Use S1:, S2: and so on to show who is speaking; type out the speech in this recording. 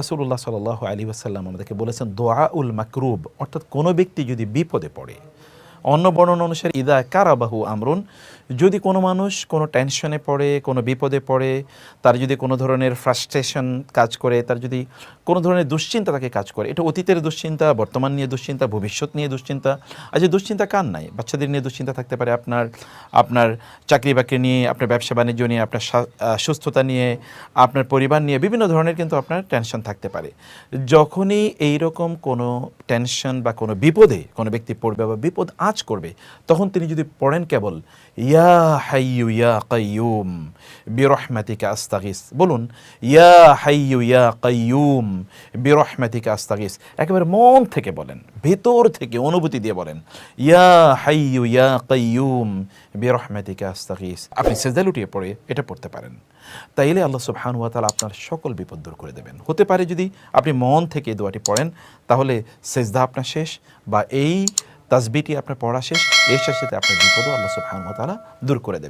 S1: রাসূলুল্লাহ সাল আলী আসাল্লাম আমাদেরকে বলেছেন দোয়া উল মাকরুব অর্থাৎ কোনো ব্যক্তি যদি বিপদে পড়ে অন্য বর্ণনা অনুসারে, ইদা কারাবাহু আমরুন। যদি কোনো মানুষ কোনো টেনশনে পড়ে, কোনো বিপদে পড়ে, তার যদি কোনো ধরনের ফ্রাস্ট্রেশন কাজ করে, তার যদি কোনো ধরনের দুশ্চিন্তা তাকে কাজ করে, এটা অতীতের দুশ্চিন্তা, বর্তমান নিয়ে দুশ্চিন্তা, ভবিষ্যৎ নিয়ে দুশ্চিন্তা আজ এই দুশ্চিন্তা কার নাই, বাচ্চাদের নিয়ে দুশ্চিন্তা থাকতে পারে আপনার আপনার চাকরি বাকরি নিয়ে, আপনার ব্যবসা বাণিজ্য নিয়ে, আপনার সুস্থতা নিয়ে, আপনার পরিবার নিয়ে, বিভিন্ন ধরনের কিন্তু আপনার টেনশন থাকতে পারে। যখনই এই রকম কোনো টেনশন বা কোনো বিপদে কোনো ব্যক্তি পড়বে বা বিপদ আজ করবে, তখন তিনি যদি পড়েন কেবল, ইয়া হাইয়ু ইয়া কাইয়ুম বিরহমাতিকা আস্তাগিস বলুন, ইয়া হাইয়ু ইয়া কাইয়ুম বিরহমাতিকা আস্তাগিস একেবারে মন থেকে বলেন, ভেতর থেকে অনুভূতি দিয়ে বলেন, ইয়া হাইয়ু ইয়া কাইয়ুম বিরহমাতিকা আস্তাগিস আপনি সেজদা লুটিয়ে পড়ে এটা পড়তে পারেন। তাইলে আল্লাহ সুবহান ওয়া তাআলা আপনার সকল বিপদ দূর করে দেবেন। হতে পারে যদি আপনি মন থেকে দোয়াটি পড়েন, তাহলে সেজদা আপনার শেষ বা এই তাসবিটি আপনার পড়া শেষ এর সাথে আপনার বিপদও আল্লাহ সুবহান দূর করে দেবেন